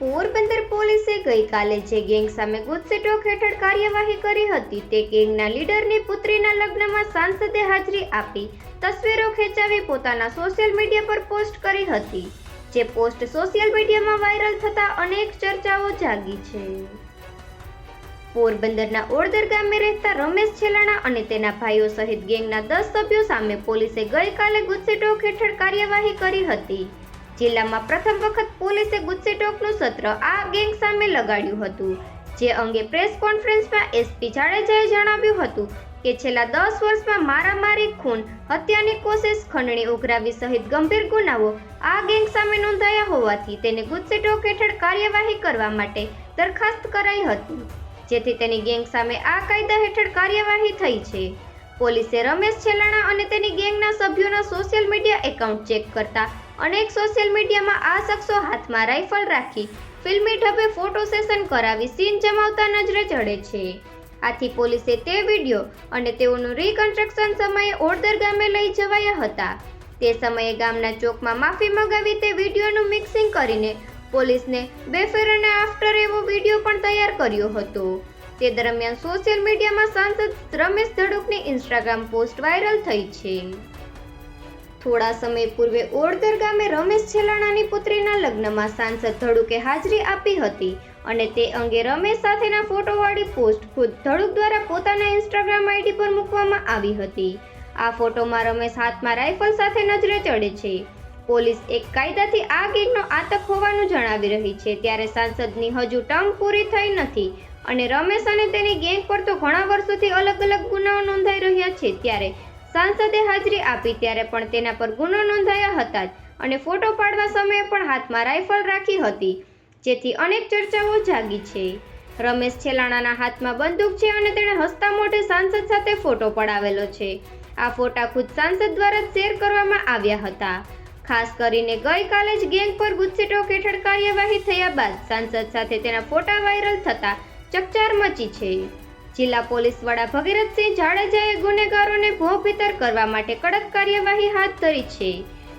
પોરબંદર પોલીસે ગઈકાલે જે ગેંગ સામે ગુજસેટોક હેઠળ કાર્યવાહી કરી હતી, તે ગેંગના લીડરની પુત્રીના લગ્નમાં સાંસદે હાજરી આપી, તસવીરો ખેંચાવી પોતાના સોશિયલ મીડિયા પર પોસ્ટ કરી હતી, જે પોસ્ટ સોશિયલ મીડિયામાં વાયરલ થતા અનેક ચર્ચાઓ જાગી છે. પોરબંદરના ઓળદર ગામે રહેતા રમેશ છેલાણા અને તેના ભાઈઓ સહિત ગેંગના દસ સભ્યો સામે પોલીસે ગઈકાલે ગુજસેટોક હેઠળ કાર્યવાહી કરી હતી. જિલ્લામાં પ્રથમ વખત પોલીસે ગુજસેટોકનું સત્ર આ ગેંગ સામે લગાડ્યું હતું. જે અંગે પ્રેસ કોન્ફરન્સમાં એસપી જાડેજાએ જણાવ્યું હતું કે છેલ્લા દસ વર્ષમાં મારામારી, ખૂન, હત્યાની કોશિશ, ખંડણી ઉઘરાવી સહિત ગંભીર ગુનાઓ આ ગેંગ સામે નોંધાયા હોવાથી તેને ગુજસેટોક હેઠળ કાર્યવાહી કરવા માટે દરખાસ્ત કરાઈ હતી. જેથી તેની ગેંગ સામે આ કાયદા હેઠળ કાર્યવાહી થઈ છે. પોલીસે રમેશ છેલાણા અને તેની ગેંગના સભ્યોના સોશિયલ મીડિયા એકાઉન્ટ ચેક કરતા અનેક સોશિયલ મીડિયામાં આ શખ્સો હાથમાં રાઇફલ રાખી ફિલ્મી ઢબે ફોટો સેશન કરાવી સીન જમાવતા નજરે ચડે છે. આથી પોલીસે તે વીડિયો અને તેઓનું રિકન્સ્ટ્રક્શન સમયે ઓડદર ગામે લઈ જવાયા હતા. તે સમયે ગામના ચોકમાં માફી મગાવી તે વિડીયોનું મિક્સિંગ કરીને પોલીસને બેફેર અને આફ્ટર એવો વીડિયો પણ તૈયાર કર્યો હતો. તે દરમિયાન સોશિયલ મીડિયામાં સાંસદ રમેશ ધડુકની ઇન્સ્ટાગ્રામ પોસ્ટ વાયરલ થઈ છે. થોડા સમય પૂર્વે ઓળદર ગામે રમેશ છેલાણાની પુત્રીના લગ્નમાં સાંસદ ધડુકે હાજરી આપી હતી અને તે અંગે રમેશ સાથેના ફોટોવાળી પોસ્ટ ખુદ ધડુક દ્વારા પોતાના ઇન્સ્ટાગ્રામ આઈડી પર મૂકવામાં આવી હતી. આ ફોટોમાં રમેશ હાથમાં રાઇફલ સાથે નજરે ચડે છે. પોલીસ એક કાયદાથી આ ગેંગનો આતંક હોવાનું જણાવી રહી છે. ત્યારે સાંસદની હજુ ટર્મ પૂરી થઈ નથી અને રમેશ અને તેની ગેંગ પર તો ઘણા વર્ષોથી અલગ અલગ ગુનાઓ નોંધાઈ રહ્યા છે. ત્યારે સાંસદે હાજરી આપી ત્યારે પણ તેના પર ગુનો નોંધાયા હતા જ અને ફોટો પાડવા સમયે પણ હાથમાં રાઇફલ રાખી હતી. જેથી અનેક ચર્ચાઓ જાગી છે. રમેશ છેલાણાના હાથમાં બંદૂક છે અને તેણે હસતા મોઢે સાંસદ સાથે ફોટો પડાવેલો છે. આ ફોટા ખુદ સાંસદ દ્વારા જ શેર કરવામાં આવ્યા હતા. ખાસ કરીને ગઈકાલે જ ગેંગ પર ગુજસેટોક હેઠળ કાર્યવાહી થયા બાદ સાંસદ સાથે તેના ફોટા વાયરલ થતા ચકચાર મચી છે. જિલ્લા પોલીસ વડા ભગીરથસિંહ જાડેજાએ ગુનેગારોને ભોભીતર કરવા માટે કડક કાર્યવાહી હાથ ધરી છે.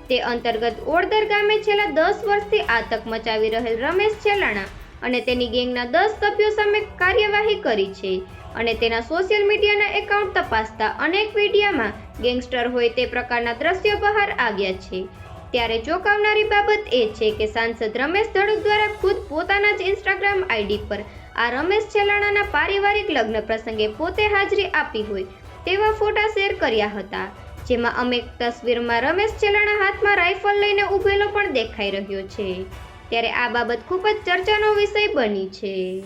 તે અંતર્ગત ઓળદર ગામે છેલ્લા દસ વર્ષથી આતંક મચાવી રહેલ રમેશ છેલાણા અને તેની ગેંગના દસ સભ્યો સામે કાર્યવાહી કરી છે અને તેના સોશિયલ મીડિયાના એકાઉન્ટ તપાસતા અનેક મીડિયામાં ગેંગસ્ટર હોય તે પ્રકારના દ્રશ્યો બહાર આવ્યા છે. ત્યારે ચોંકાવનારી બાબત એ છે કે સાંસદ રમેશ ધડુક દ્વારા ખુદ પોતાના જ ઇન્સ્ટાગ્રામ આઈડી પર આ રમેશ છેલાણાના પારિવારિક લગ્ન પ્રસંગે પોતે હાજરી આપી હોય તેવા ફોટા શેર કર્યા હતા. જેમાં અમેક તસવીરમાં રમેશ છેલાણા હાથમાં રાઇફલ લઈને ઊભેલો પણ દેખાઈ રહ્યો છે. ત્યારે આ બાબત ખૂબ જ ચર્ચાનો વિષય બની છે.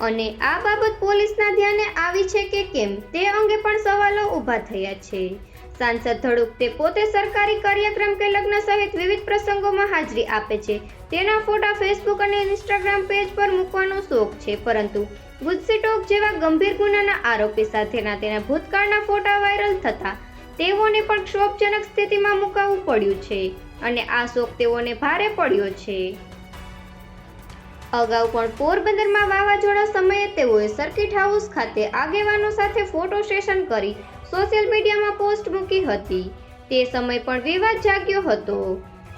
અને આ બાબત પોલીસના ધ્યાને આવી છે કે કેમ તે અંગે પણ સવાલો ઊભા થયા છે. સાંસદ ધડુક તે પોતે સરકારી કાર્યક્રમ કે લગ્ન સહિત વિવિધ પ્રસંગોમાં હાજરી આપે છે. તેના ફોટા ફેસબુક અને ઇન્સ્ટાગ્રામ પેજ પર મૂકવાનો શોખ છે, પરંતુ ગુજસીટોક જેવા ગંભીર ગુનાના આરોપી સાથેના તેના ભૂતકાળના ફોટા વાયરલ થતા તેઓને પણ ક્ષોભજનક સ્થિતિમાં મુકાવવું પડ્યું છે અને આ શોખ તેઓને ભારે પડ્યો છે. અગાઉ પણ પોરબંદરમાં વાવાઝોડા સમયે તેઓએ સર્કિટ હાઉસ ખાતે આગેવાનો સાથે ફોટો સેશન કરી સોશિયલ મીડિયામાં પોસ્ટ મૂકી હતી. તે સમય પણ વિવાદ જાગ્યો હતો.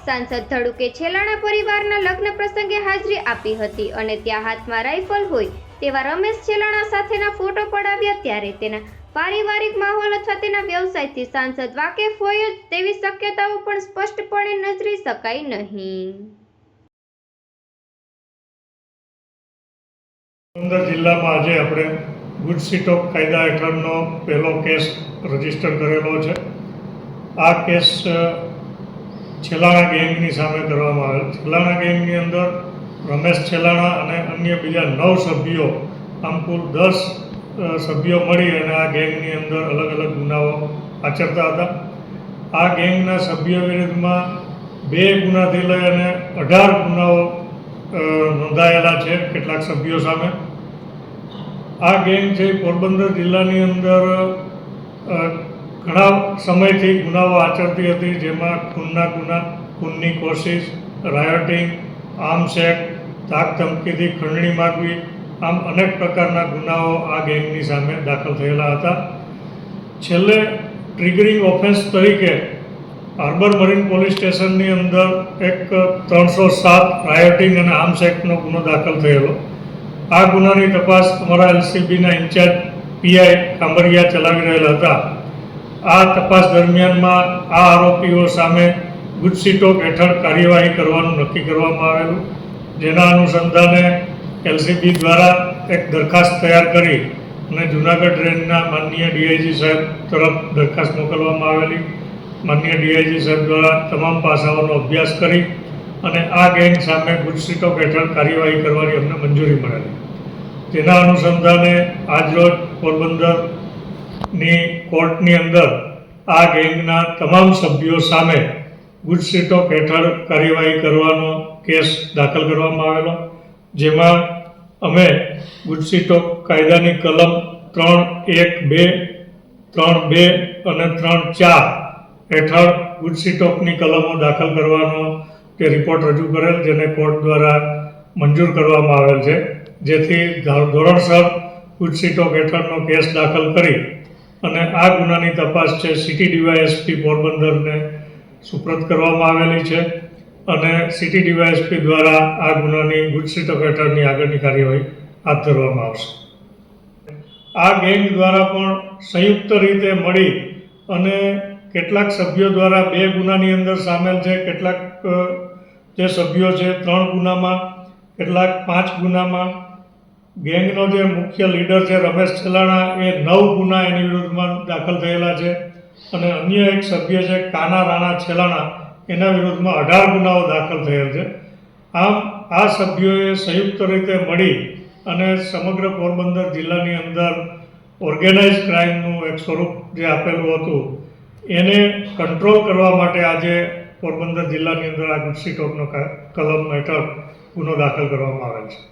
સાંસદ ધડુકે છેલાણા પરિવારના લગ્ન પ્રસંગે હાજરી આપી હતી અને ત્યાં હાથમાં રાઇફલ હોય તેવા રમેશ છેલાણા સાથેના ફોટો પડાવ્યા ત્યારે તેના પારિવારિક માહોલ અથવા તેના વ્યવસાયથી સાંસદ વાકેફ હોય જ તેવી શક્યતાઓ પણ સ્પષ્ટપણે નજરી શકાય નહીં. જિલ્લામાં આજે આપણે ગુડ સિટોક કાયદા હેઠળનો પહેલો કેસ રજિસ્ટર કરેલો છે. આ કેસ છેલાણા ગેંગની સામે કરવામાં આવેલ છેલાણા ગેંગની અંદર રમેશ છેલાણા અને અન્ય બીજા નવ સભ્યો, આમ કુલ દસ સભ્યો મળી અને આ ગેંગની અંદર અલગ અલગ ગુનાઓ આચરતા હતા. આ ગેંગના સભ્યો વિરુદ્ધમાં બે ગુનાથી લઈ અને અઢાર ગુનાઓ નોંધાયેલા છે કેટલાક સભ્યો સામે. આ ગેંગ છે પોરબંદર જિલ્લાની અંદર ઘણા સમયથી ગુનાઓ આચરતી હતી, જેમાં ખૂનના ગુના, ખૂનની કોશિશ રાયોટિંગ આર્મ્સ ધાક ધમકીથી ખંડણી માગવી, આમ અનેક પ્રકારના ગુનાઓ આ ગેંગની સામે દાખલ થયેલા હતા. છેલ્લે ટ્રિગરિંગ ઓફેન્સ તરીકે હાર્બર મરીન પોલીસ સ્ટેશનની અંદર એક ત્રણસો સાત રાયોટિંગ અને આર્મ્સ ગુનો દાખલ થયેલો. આ ગુનાની તપાસ અમારા એલસીબીના ઇન્ચાર્જ પીઆઈ કાંબરિયા ચલાવી રહેલા હતા. આ તપાસ દરમિયાનમાં આ આરોપીઓ સામે ગુજસીટોક હેઠળ કાર્યવાહી કરવાનું નક્કી કરવામાં આવેલું. જેના અનુસંધાને એલસીબી દ્વારા એક દરખાસ્ત તૈયાર કરી અને જુનાગઢ રેન્જના માનનીય ડીઆઈજી સાહેબ તરફ દરખાસ્ત મોકલવામાં આવેલી. માનનીય ડીઆઈજી સાહેબ દ્વારા તમામ પાસાઓનો અભ્યાસ કરી અને આ ગેંગ સામે ગુજસીટો હેઠળ કાર્યવાહી કરવાની અમને મંજૂરી મળેલી. તેના અનુસંધાને આજરોજ પોરબંદરની કોર્ટની અંદર આ ગેંગના તમામ સભ્યો સામે ગુજસીટો હેઠળ કાર્યવાહી કરવાનો કેસ દાખલ કરવામાં આવેલો, જેમાં અમે ગુજસીટો કાયદાની કલમ ત્રણ એક બે, ત્રણ બે અને ત્રણ ચાર હેઠળ ગુજસીટોકની કલમો દાખલ કરવાનો તે રિપોર્ટ રજૂ કરેલ જેને કોર્ટ દ્વારા મંજૂર કરવામાં આવેલ છે. જેથી ધોરણસર ગુજસીટોક હેઠળનો કેસ દાખલ કરી અને આ ગુનાની તપાસ છે સિટી ડીવાયએસપી પોરબંદરને સુપ્રત કરવામાં આવેલી છે અને સિટી ડીવાયએસપી દ્વારા આ ગુનાની ગુજસીટોક હેઠળની આગળની કાર્યવાહી હાથ ધરવામાં આવશે. આ ગેંગ દ્વારા પણ સંયુક્ત રીતે મળી અને કેટલાક સભ્યો દ્વારા બે ગુનાની અંદર સામેલ છે. કેટલાક જે સભ્યો છે ત્રણ ગુનામાં, કેટલાક પાંચ ગુનામાં. ગેંગનો જે મુખ્ય લીડર છે રમેશ છેલાણા એ નવ ગુના એની વિરુદ્ધમાં દાખલ થયેલા છે. અને અન્ય એક સભ્ય છે કાના રાણા છેલાણા, એના વિરુદ્ધમાં અઢાર ગુનાઓ દાખલ થયેલ છે. આમ આ સભ્યોએ સંયુક્ત રીતે મળી અને સમગ્ર પોરબંદર જિલ્લાની અંદર ઓર્ગેનાઇઝ ક્રાઇમનું એક સ્વરૂપ જે આપેલું હતું, એને કંટ્રોલ કરવા માટે આજે પોરબંદર જિલ્લાની અંદર આ ગુજસી ટોકનો કા- કલમ હેઠળ ગુનો દાખલ કરવામાં આવેલ છે.